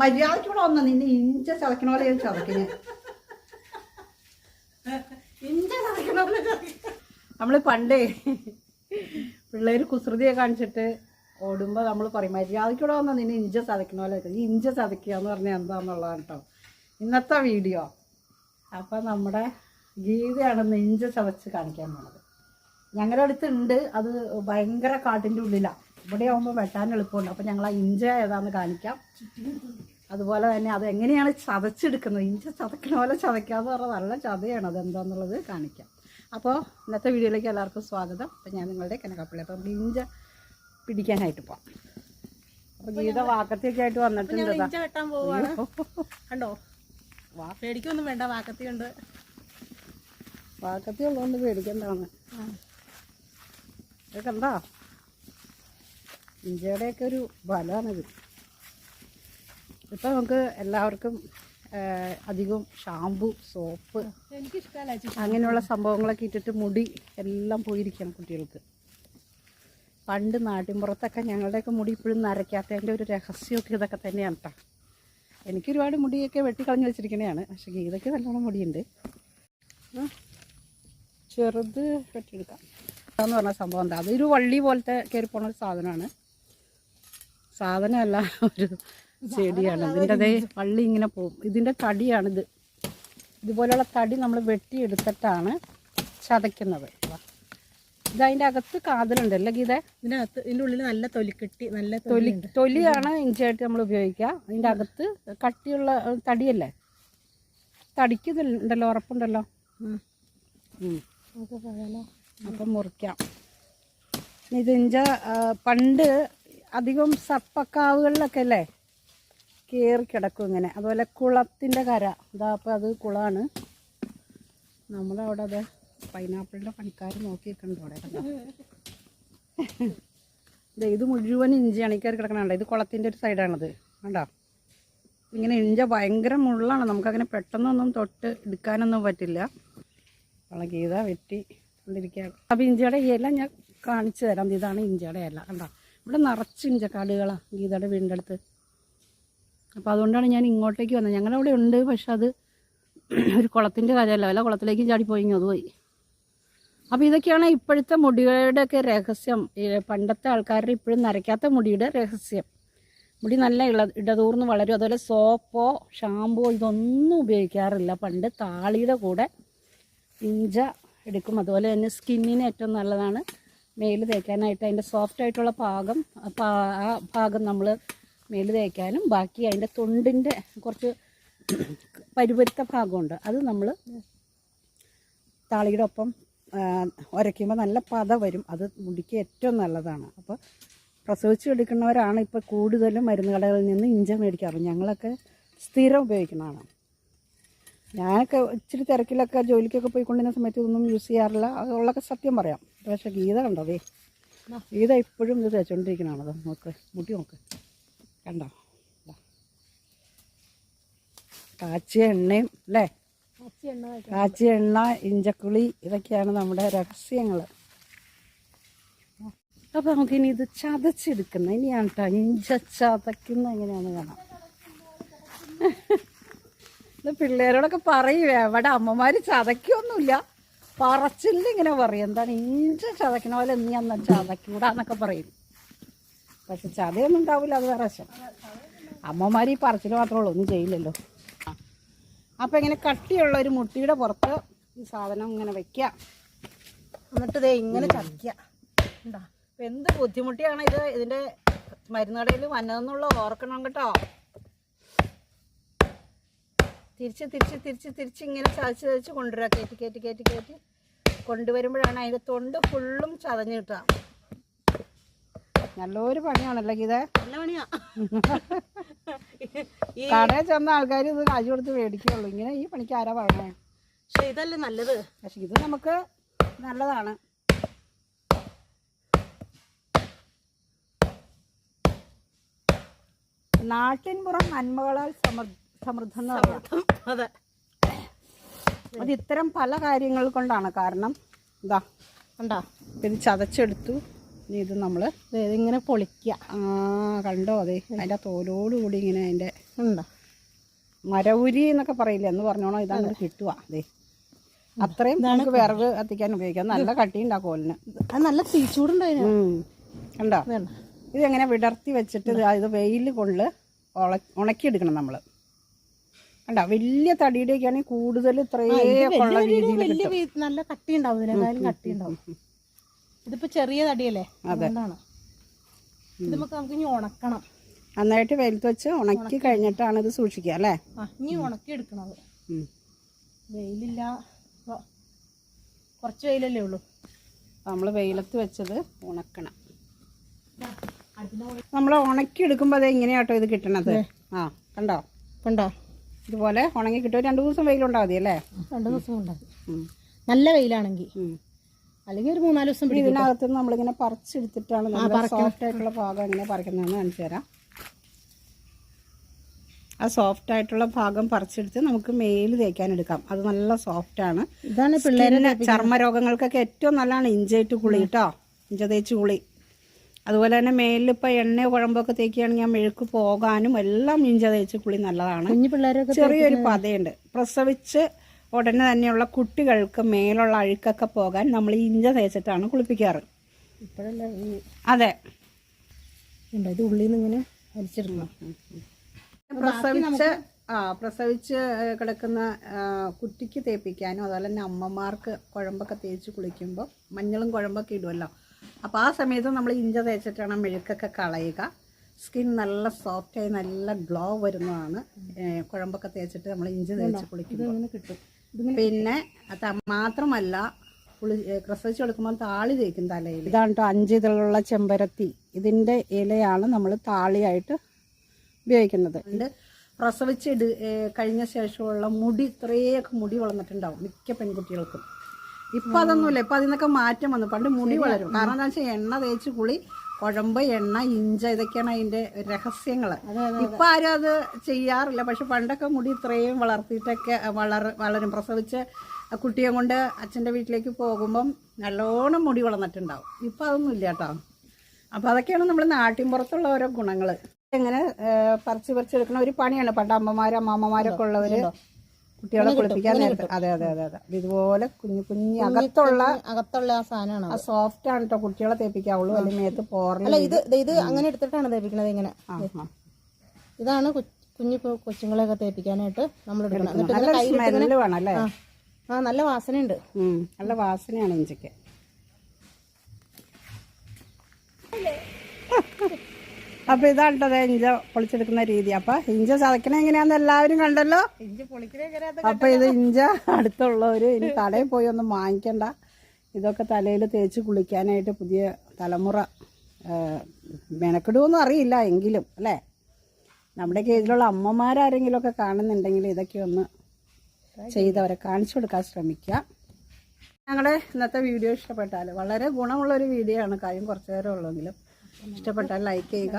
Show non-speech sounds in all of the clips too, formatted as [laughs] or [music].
മര്യാദയ്ക്ക് ഇവിടെ വന്ന നിന്നെ ഇഞ്ച ചതക്കണ പോലെ ചതക്കിന് ഇഞ്ച ചതക്കണ പോലെ. നമ്മൾ പണ്ടേ പിള്ളേർ കുസൃതിയെ കാണിച്ചിട്ട് ഓടുമ്പോൾ നമ്മൾ പറയും മര്യാദയ്ക്ക് ഇവിടെ വന്ന നിന്നെ ഇഞ്ച ചതക്കണ പോലെ ഈ ഇഞ്ച ചതക്കുക എന്ന് പറഞ്ഞാൽ എന്താന്നുള്ളതാണ് കേട്ടോ ഇന്നത്തെ വീഡിയോ. അപ്പം നമ്മുടെ ഗീതയാണ് നെഞ്ച ഇഞ്ച ചതച്ച് കാണിക്കാൻ പോണത്. ഞങ്ങളുടെ അടുത്തുണ്ട്. അത് ഭയങ്കര കാട്ടിന്റെ ഉള്ളിലാണ് ഇവിടെ ആകുമ്പോൾ വെട്ടാൻ എളുപ്പമുണ്ട്. അപ്പം ഞങ്ങൾ ആ ഇഞ്ച ഏതാന്ന് കാണിക്കാം. അതുപോലെ തന്നെ അത് എങ്ങനെയാണ് ചതച്ചെടുക്കുന്നത്? ഇഞ്ച ചതക്കണ പോലെ ചതയ്ക്കാന്ന് പറഞ്ഞാൽ നല്ല ചതയാണ് അത് എന്താന്നുള്ളത് കാണിക്കാം. അപ്പോൾ ഇന്നത്തെ വീഡിയോയിലേക്ക് എല്ലാവർക്കും സ്വാഗതം. അപ്പം ഞാൻ നിങ്ങളുടെ കനകപ്പള്ളി അപ്പോൾ നമുക്ക് ഇഞ്ച പിടിക്കാനായിട്ട് പോവാം. അപ്പോൾ ഗീത വാക്കത്തിയൊക്കെ ആയിട്ട് വന്നിട്ടുണ്ട് ഇഞ്ച വെട്ടാൻ പോവാണ്. കണ്ടോ? വാ. പേടിക്കൊന്നും വേണ്ട വാക്കത്തിയുണ്ട്. വാക്കത്തി ഉള്ളതുകൊണ്ട് പേടിക്കണ്ടാണ് ഇതൊക്കെ എന്താ? ഇഞ്ചയുടെയൊക്കെ ഒരു ബലമാണിത് ഇപ്പം നമുക്ക് എല്ലാവർക്കും അധികം ഷാമ്പു സോപ്പ് അങ്ങനെയുള്ള സംഭവങ്ങളൊക്കെ ഇട്ടിട്ട് മുടി എല്ലാം പോയിരിക്കണം കുട്ടികൾക്ക്. പണ്ട് നാട്ടിൻപുറത്തൊക്കെ ഞങ്ങളുടെയൊക്കെ മുടി ഇപ്പോഴും നരയ്ക്കാത്തതിന്റെ ഒരു രഹസ്യമൊക്കെ ഇതൊക്കെ തന്നെയാണ് കേട്ടോ എനിക്ക് ഒരുപാട് മുടിയൊക്കെ വെട്ടിക്കളഞ്ഞ് വെച്ചിരിക്കണതാണ് പക്ഷേ ഗീതയ്ക്ക് നല്ലോണം മുടിയുണ്ട്. ചെറുത് വെട്ടിയെടുക്കാം. എന്ന് പറഞ്ഞ സംഭവം എന്താ? അതൊരു വള്ളി പോലത്തെ കയറി പോണ ഒരു സാധനമാണ്. സാധനമല്ല ഒരു ചെടിയാണ്. ഇതിന്റെ അതേ വള്ളി ഇങ്ങനെ പോകും. ഇതിന്റെ തടിയാണിത് ഇതുപോലെയുള്ള തടി നമ്മൾ വെട്ടിയെടുത്തിട്ടാണ് ചതയ്ക്കുന്നത്. ഇത് അതിന്റെ അകത്ത് കാതലുണ്ടല്ലോ ഗീത? ഇതിനകത്ത് ഇതിന്റെ ഉള്ളിൽ നല്ല തൊലി തൊലിക്കെട്ടി നല്ല തൊലി തൊലിയാണ് ഇഞ്ചിയായിട്ട് നമ്മൾ ഉപയോഗിക്കുക. അതിന്റെ അകത്ത് കട്ടിയുള്ള തടിയല്ലേ? തടിക്ക് ഉറപ്പുണ്ടല്ലോ. അപ്പം മുറിക്കാം. ഇത് ഇഞ്ച പണ്ട് അധികം സർപ്പക്കാവുകളിലൊക്കെ അല്ലേ? കയറി കിടക്കും ഇങ്ങനെ. അതുപോലെ കുളത്തിന്റെ കര. ഇതാ അപ്പം അത് കുളമാണ്. നമ്മളവിടെ അത് പൈനാപ്പിളിന്റെ പണിക്കാർ നോക്കിയിട്ടുണ്ട് അവിടെ കണ്ടോ? ഇത് മുഴുവൻ ഇഞ്ചി അണിക്കാർ കിടക്കണുണ്ടോ ഇത് കുളത്തിന്റെ ഒരു സൈഡാണത്. കണ്ടോ? ഇങ്ങനെ ഇഞ്ച ഭയങ്കര മുള്ളാണ്. നമുക്കങ്ങനെ പെട്ടെന്നൊന്നും തൊട്ട് എടുക്കാനൊന്നും പറ്റില്ല. ഗീത വെട്ടി കൊണ്ടിരിക്കുകയാണ്. അപ്പോൾ ഇഞ്ചിയുടെ ഇല ഞാൻ കാണിച്ചു തരാം. ഇതാണ് ഇഞ്ചിയുടെ ഇല. കണ്ടോ? ഇവിടെ നിറച്ച് ഇഞ്ചക്കാടുകളാണ് ഗീതയുടെ വീടിന്റെ അടുത്ത് അപ്പോൾ അതുകൊണ്ടാണ് ഞാൻ ഇങ്ങോട്ടേക്ക് വന്നത്. ഞങ്ങളുടെ ഞങ്ങളവിടെ ഉണ്ട് പക്ഷെ അത് ഒരു കുളത്തിന്റെ കാര്യമല്ല. വല്ല കുളത്തിലേക്കും ചാടിപ്പോയി അത് പോയി. അപ്പോൾ ഇതൊക്കെയാണ് ഇപ്പോഴത്തെ മുടികളുടെയൊക്കെ രഹസ്യം. പണ്ടത്തെ ആൾക്കാരുടെ ഇപ്പോഴും നരയ്ക്കാത്ത മുടിയുടെ രഹസ്യം. മുടി നല്ല ഇള ഇടതൂർന്ന് വളരും. അതുപോലെ സോപ്പോ ഷാമ്പോ ഇതൊന്നും ഉപയോഗിക്കാറില്ല. പണ്ട് താളിയുടെ കൂടെ ഇഞ്ച എടുക്കും. അതുപോലെ തന്നെ സ്കിന്നിന് ഏറ്റവും നല്ലതാണ് മേൽ തേക്കാനായിട്ട് അതിന്റെ സോഫ്റ്റ് ആയിട്ടുള്ള പാ- ആ ഭാഗം നമ്മൾ മേൽ തേക്കാനും ബാക്കി അതിന്റെ തൊണ്ടിന്റെ കുറച്ച് പരുപരുത്ത ഭാഗമുണ്ട്. അത് നമ്മൾ താളിയുടെ ഒപ്പം ഉരയ്ക്കുമ്പോൾ നല്ല പത വരും. അത് മുടിക്ക് ഏറ്റവും നല്ലതാണ്. അപ്പോൾ പ്രസവിച്ച് എടുക്കുന്നവരാണ് ഇപ്പോൾ കൂടുതലും മരുന്ന് കടകളിൽ നിന്ന് ഇഞ്ച മേടിക്കാറ്. ഞങ്ങളൊക്കെ സ്ഥിരം ഉപയോഗിക്കുന്നതാണ് ഞാനൊക്കെ ഇച്ചിരി തിരക്കിലൊക്കെ ജോലിക്കൊക്കെ പോയിക്കൊണ്ടിരുന്ന സമയത്ത് ഇതൊന്നും യൂസ് ചെയ്യാറില്ല. അതുള്ളൊക്കെ സത്യം പറയാം. പക്ഷേ ഗീത കണ്ടതേ ഗീത ഇപ്പോഴും ഇത് തേച്ചുകൊണ്ടിരിക്കണത് നോക്ക് മുടി നോക്ക്. കണ്ടോ. കാച്ചിയ എണ്ണയും അല്ലേ. കാച്ചിയ എണ്ണ ഇഞ്ചക്കുളി ഇതൊക്കെയാണ് നമ്മുടെ രഹസ്യങ്ങൾ അപ്പോൾ നമുക്കിനി ഇത് ചതച്ചെടുക്കുന്ന ഇനിയാണ് കേട്ടോ ഇഞ്ച ചതക്കുന്ന എങ്ങനെയാണെന്ന് കാണാം. ഇത് പിള്ളേരോടൊക്കെ പറയും എവിടെ അമ്മമാർ ചതക്കൊന്നുമില്ല പറച്ചില്ല ഇങ്ങനെ പറയും. എന്താണ് ഇഞ്ച് ചതക്കണ പോലെ നീ അന്ന് ചതക്കൂടാന്നൊക്കെ പറയും. പക്ഷെ ചതയൊന്നും ഉണ്ടാവില്ല അത് വേറെ വശം അമ്മമാർ ഈ പറച്ചിൽ മാത്രമേ ഉള്ളൂ ഒന്നും ചെയ്യില്ലല്ലോ. അപ്പോൾ ഇങ്ങനെ കട്ടിയുള്ള ഒരു മുട്ടിയുടെ പുറത്ത് ഈ സാധനം ഇങ്ങനെ വെക്കുക. എന്നിട്ട് ഇതേ ഇങ്ങനെ ചതയ്ക്കുക. എന്താ? എന്ത് ബുദ്ധിമുട്ടിയാണ് ഇത്? ഇതിന്റെ മരുന്ന് കടയിൽ വന്നതെന്നുള്ള ഓർക്കണം കേട്ടോ. തിരിച്ച് തിരിച്ച് തിരിച്ച് തിരിച്ച് ഇങ്ങനെ ചതച്ച് ചതച്ച് കൊണ്ടുവരാം. കയറ്റി കയറ്റി കയറ്റി കയറ്റി കൊണ്ടുവരുമ്പോഴാണ് അതിന്റെ തൊണ്ട് ഫുള്ളും ചതഞ്ഞ് കിട്ടുക. നല്ലൊരു പണിയാണല്ലോ ഗീത? നല്ല പണിയാ. [laughs] ഈ കടയിൽ ചെന്ന ആൾക്കാർ ഇത് കാശ് കൊടുത്ത് മേടിക്കുകയുള്ളൂ. ഇങ്ങനെ ഈ പണിക്ക് ആരാ പറഞ്ഞേ പക്ഷെ ഇതല്ലേ നല്ലത്. പക്ഷെ ഇത് നമുക്ക് നല്ലതാണ്. നാട്ടിൻപുറം നന്മകളാൽ സമൃ സമൃദ്ധം എന്ന് പറയാം. അതെ. അത് ഇത്തരം പല കാര്യങ്ങൾ കൊണ്ടാണ്. കാരണം ഇതാ കണ്ടോ? ഇത് ചതച്ചെടുത്തു. ഇനി ഇത് നമ്മൾ ഇങ്ങനെ പൊളിക്കുക ആ കണ്ടോ? അതെ അതിന്റെ തോലോടുകൂടി ഇങ്ങനെ അതിന്റെ ഉണ്ടോ? മരവുരി എന്നൊക്കെ പറയില്ലേ? എന്ന് പറഞ്ഞോണോ ഇതാണ് കിട്ടുക അതെ അത്രയും നമുക്ക് വിറക് കത്തിക്കാൻ ഉപയോഗിക്കാം. നല്ല കട്ടി ഉണ്ടാവും കോലിന്. അത് നല്ല തീച്ചൂടുണ്ടായിരുന്നു. കണ്ടോ? ഇതെങ്ങനെ വിടർത്തി വെച്ചിട്ട് ഇത് വെയിൽ കൊണ്ട് ഉള ഉണക്കിയെടുക്കണം നമ്മൾ കണ്ടോ? വലിയ തടിയുടെയൊക്കെ ആണെങ്കിൽ കൂടുതൽ വലിയ നല്ല കട്ടി ഉണ്ടാവും ഇതിനേക്കാളും കട്ടി ഉണ്ടാവും ഇതിപ്പോ ചെറിയ തടിയല്ലേ? അതുകൊണ്ടാണ്. ഇത് നമുക്ക് ഇനി ഉണക്കണം. നന്നായിട്ട് വെയിലത്ത് വെച്ച് ഉണക്കി കഴിഞ്ഞിട്ടാണ് ഇത് സൂക്ഷിക്കുക അല്ലേ? ഇനി ഉണക്കി എടുക്കണത്. വെയിലില്ല. കുറച്ച് വെയിലല്ലേ ഉള്ളൂ. നമ്മൾ വെയിലത്ത് വെച്ചത് ഉണക്കണം. നമ്മൾ ഉണക്കി എടുക്കുമ്പോൾ അത് എങ്ങനെയാട്ടോ ഇത് കിട്ടണത്? ആ കണ്ടോ? കണ്ടോ? ഇതുപോലെ ഉണങ്ങി കിട്ടും രണ്ട് ദിവസം വെയിലുണ്ടാവും മതി അല്ലേ? രണ്ടു ദിവസം ഉണ്ടാകും നല്ല വെയിലാണെങ്കിൽ. അല്ലെങ്കിൽ ഒരു മൂന്നാൽ ദിവസം പിടിക്കും. ഇതിനകത്ത് നമ്മളിങ്ങനെ പറിച്ചെടുത്തിട്ടാണ് സോഫ്റ്റ് ആയിട്ടുള്ള ഭാഗം എങ്ങനെ പറിക്കുന്നതെന്ന് കാണിച്ചു തരാം. ആ സോഫ്റ്റ് ആയിട്ടുള്ള ഭാഗം പറിച്ചെടുത്ത് നമുക്ക് മേൽ തേക്കാൻ എടുക്കാം. അത് നല്ല സോഫ്റ്റ് ആണ്. ഇതാണ് പിള്ളേരെ ചർമ്മരോഗങ്ങൾക്കൊക്കെ ഏറ്റവും നല്ലതാണ് ഇഞ്ചയിട്ട് കുളി കേട്ടോ. ഇഞ്ച തേച്ച് കുളി. അതുപോലെ തന്നെ മേലിൽ ഇപ്പോൾ എണ്ണ കുഴമ്പൊക്കെ തേക്കുകയാണെങ്കിൽ ആ മെഴുക്ക് പോകാനും എല്ലാം ഇഞ്ച തേച്ച് കുളി നല്ലതാണ്. കുഞ്ഞു പിള്ളേരൊക്കെ ചെറിയൊരു പതയുണ്ട്. പ്രസവിച്ച് ഉടനെ തന്നെയുള്ള കുട്ടികൾക്ക് മേലുള്ള അഴുക്കൊക്കെ പോകാൻ നമ്മൾ ഇഞ്ച തേച്ചിട്ടാണ് കുളിപ്പിക്കാറ്. ഇപ്പോഴല്ല ഈ അതെ. ഇത് ഉള്ളിൽ നിന്ന് ഇങ്ങനെ പ്രസവിച്ച് ആ പ്രസവിച്ച് കിടക്കുന്ന കുട്ടിക്ക് തേപ്പിക്കാനും അതുപോലെ തന്നെ അമ്മമാർക്ക് കുഴമ്പൊക്കെ തേച്ച് കുളിക്കുമ്പോൾ മഞ്ഞളും കുഴമ്പൊക്കെ ഇടുമല്ലോ അപ്പോൾ ആ സമയത്ത് നമ്മൾ ഇഞ്ച തേച്ചിട്ടാണ് മെഴുക്കൊക്കെ കളയുക. സ്കിൻ നല്ല സോഫ്റ്റായി നല്ല ഗ്ലോ വരുന്നതാണ്. കുഴമ്പൊക്കെ തേച്ചിട്ട് നമ്മൾ ഇഞ്ചി തേച്ച് കുളിക്കുമ്പോൾ കിട്ടും? പിന്നെ മാത്രമല്ല കുളി പ്രസവിച്ച് കൊടുക്കുമ്പോൾ താളി തേക്കും തലയിൽ ഇതാണ് കേട്ടോ അഞ്ച് ഇതിലുള്ള ചെമ്പരത്തി. ഇതിന്റെ ഇലയാണ് നമ്മൾ താളിയായിട്ട് ഉപയോഗിക്കുന്നത്. പ്രസവിച്ച് കഴിഞ്ഞ ശേഷമുള്ള മുടി ഇത്രയൊക്കെ മുടി വളർന്നിട്ടുണ്ടാവും മിക്ക പെൺകുട്ടികൾക്കും. ഇപ്പം അതൊന്നുമില്ല. ഇപ്പം അതിൽ നിന്നൊക്കെ മാറ്റം വന്നു. പണ്ട് മുടി വളരും. കാരണം എന്താ വെച്ചാൽ എണ്ണ തേച്ച് കുളി കുഴമ്പ് എണ്ണ ഇഞ്ച ഇതൊക്കെയാണ് അതിന്റെ രഹസ്യങ്ങൾ. ഇപ്പൊ ആരും അത് ചെയ്യാറില്ല. പക്ഷെ പണ്ടൊക്കെ മുടി ഇത്രയും വളർത്തിയിട്ടൊക്കെ വളർ വളരും. പ്രസവിച്ച് കുട്ടിയെ കൊണ്ട് അച്ഛന്റെ വീട്ടിലേക്ക് പോകുമ്പം നല്ലോണം മുടി വളർന്നിട്ടുണ്ടാവും. ഇപ്പം അതൊന്നും ഇല്ല കേട്ടോ. അപ്പോൾ അതൊക്കെയാണ് നമ്മൾ നാട്ടിൻപുറത്തുള്ള ഓരോ ഗുണങ്ങൾ എങ്ങനെ പറിച്ച് പറിച്ചെടുക്കുന്ന ഒരു പണിയാണ്. പണ്ട് അമ്മമാരും അമ്മാമ്മമാരൊക്കെ ഉള്ളവർ കുട്ടികളെ കുളിപ്പിക്കാൻ നേരത്തെ അതെ അതെ അതെ അതെ. ഇതുപോലെ കുഞ്ഞു കുഞ്ഞു അകത്തുള്ള അകത്തുള്ള ആ സാധനമാണ്? ആ സോഫ്റ്റ് ആണ് കേട്ടോ കുട്ടികളെ തേപ്പിക്കാവുള്ളൂ അല്ലെങ്കിൽ മേത്ത് പോറൽ അല്ല ഇത് ഇത് അങ്ങനെ എടുത്തിട്ടാണ് തേപ്പിക്കണത് ഇങ്ങനെ. ഇതാണ് കുഞ്ഞു കൊച്ചുങ്ങളെയൊക്കെ തേപ്പിക്കാനായിട്ട് നമ്മൾ എടുക്കണം നല്ല സ്മെല്ല് വേണം അല്ലേ? ആ നല്ല വാസനയുണ്ട്. നല്ല വാസനയാണ് ഇഞ്ചിക്ക്. അപ്പൊ ഇതാണ് കേട്ടോ ഇഞ്ച പൊളിച്ചെടുക്കുന്ന രീതി. അപ്പൊ ഇഞ്ച ചതക്കണ എങ്ങനെയാന്ന് എല്ലാവരും കണ്ടല്ലോ? ഇഞ്ചി പൊളിക്കണേ അപ്പൊ ഇത് ഇഞ്ച അടുത്തുള്ളവര് ഇനി തലയിൽ പോയി ഒന്നും വാങ്ങിക്കണ്ട. ഇതൊക്കെ തലയിൽ തേച്ച് കുളിക്കാനായിട്ട് പുതിയ തലമുറ മെനക്കെടുവൊന്നും അറിയില്ല എങ്കിലും അല്ലേ? നമ്മുടെ കീഴിലുള്ള അമ്മമാരാരെങ്കിലും ഒക്കെ കാണുന്നുണ്ടെങ്കിൽ ഇതൊക്കെ ഒന്ന് ചെയ്തവരെ കാണിച്ചു കൊടുക്കാൻ ശ്രമിക്കുക. ഞങ്ങളുടെ ഇന്നത്തെ വീഡിയോ ഇഷ്ടപ്പെട്ടാൽ വളരെ ഗുണമുള്ളൊരു വീഡിയോ ആണ് കാര്യം കുറച്ചു നേരം ഉള്ളെങ്കിലും. ഇഷ്ടപ്പെട്ടാൽ ലൈക്ക് ചെയ്യുക.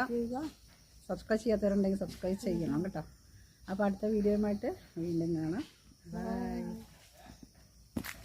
സബ്സ്ക്രൈബ് ചെയ്യാത്തവരുണ്ടെങ്കിൽ സബ്സ്ക്രൈബ് ചെയ്യണം കേട്ടോ. അപ്പോൾ അടുത്ത വീഡിയോയുമായിട്ട് വീണ്ടും കാണാം. ബൈ